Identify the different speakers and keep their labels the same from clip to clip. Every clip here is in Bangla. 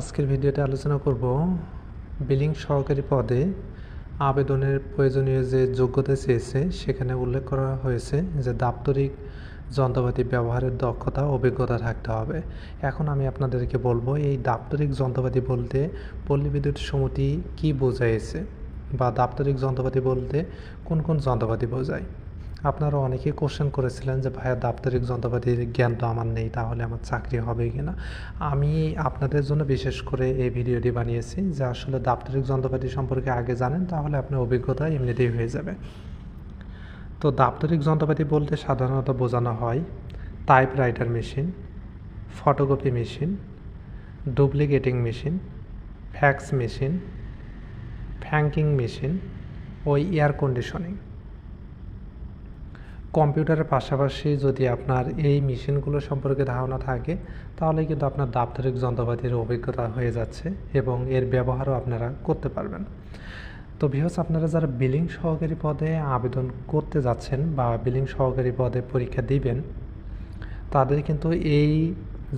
Speaker 1: আজকের ভিডিওতে আলোচনা করব বিলিং সহকারী পদে আবেদনের প্রয়োজনীয় যে যোগ্যতা চেয়েছে, সেখানে উল্লেখ করা হয়েছে যে দাপ্তরিক যন্ত্রপাতি ব্যবহারের দক্ষতা, অভিজ্ঞতা থাকতে হবে। এখন আমি আপনাদেরকে বলব, এই দাপ্তরিক যন্ত্রপাতি বলতে পল্লী বিদ্যুৎ সমিতি কী বোঝাইছে বা দাপ্তরিক যন্ত্রপাতি বলতে কোন কোন যন্ত্রপাতি বোঝায়? আপনারা অনেকেই কোশ্চেন করেছিলেন যে, ভাইয়া, দাপ্তরিক যন্ত্রপাতির জ্ঞান তো আমার নেই, তাহলে আমার চাকরি হবে কি না? আমি আপনাদের জন্য বিশেষ করে এই ভিডিওটি বানিয়েছি যে, আসলে দাপ্তরিক যন্ত্রপাতি সম্পর্কে আগে জানেন, তাহলে আপনার অভিজ্ঞতা এমনিতেই হয়ে যাবে। তো দাপ্তরিক যন্ত্রপাতি বলতে সাধারণত বোঝানো হয় typewriter machine photocopy machine duplicating machine fax machine franking machine ও এয়ার কন্ডিশনিং কম্পিউটারের পাশাপাশি যদি আপনার এই মেশিনগুলো সম্পর্কে ধারণা থাকে, তাহলে কিন্তু আপনার দাপ্তরিক যন্ত্রপাতির অভিজ্ঞতা হয়ে যাচ্ছে এবং এর ব্যবহারও আপনারা করতে পারবেন। তো বিহস আপনারা যারা বিলিং সহকারী পদে আবেদন করতে যাচ্ছেন বা বিলিং সহকারী পদে পরীক্ষা দিবেন, তাদের কিন্তু এই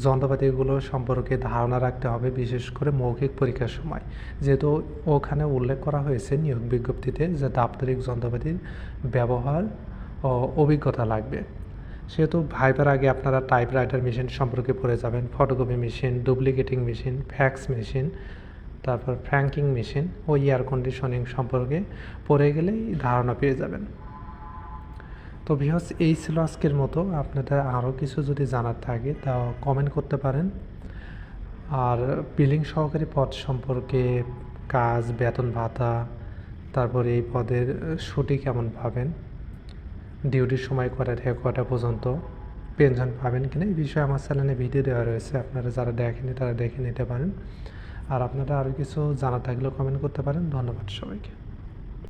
Speaker 1: যন্ত্রপাতিগুলো সম্পর্কে ধারণা রাখতে হবে, বিশেষ করে মৌখিক পরীক্ষার সময়। যেহেতু ওখানে উল্লেখ করা হয়েছে নিয়োগ বিজ্ঞপ্তিতে যে দাপ্তরিক যন্ত্রপাতির ব্যবহার অভিজ্ঞতা লাগবে। সেহেতু ভাইবার আগে আপনারা টাইপ রাইটার মেশিন সম্পর্কে পড়ে যাবেন photocopy machine duplicating machine fax machine তারপর ফ্র্যাঙ্কিং মেশিন ও এয়ার কন্ডিশনিং সম্পর্কে পড়ে গেলেই ধারণা পেয়ে যাবেন। তো ভিহস এই ছিল আজকের মতো। আপনাদের আরও কিছু যদি জানার থাকে, তা কমেন্ট করতে পারেন। আর বিলিং সহকারী পদ সম্পর্কে কাজ, বেতন ভাতা, তারপরে এই পদের ছুটি কেমন পাবেন। ডিউটির সময় কটা থেকে কটা পর্যন্ত পেনশন পাবেন কি না এই বিষয়ে আমার চ্যানেলে ভিডিও দেওয়া রয়েছে। আপনারা যারা দেখেনি তারা দেখে নিতে পারেন। আর আপনারা আরও কিছু জানা থাকলেও কমেন্ট করতে পারেন। ধন্যবাদ সবাইকে।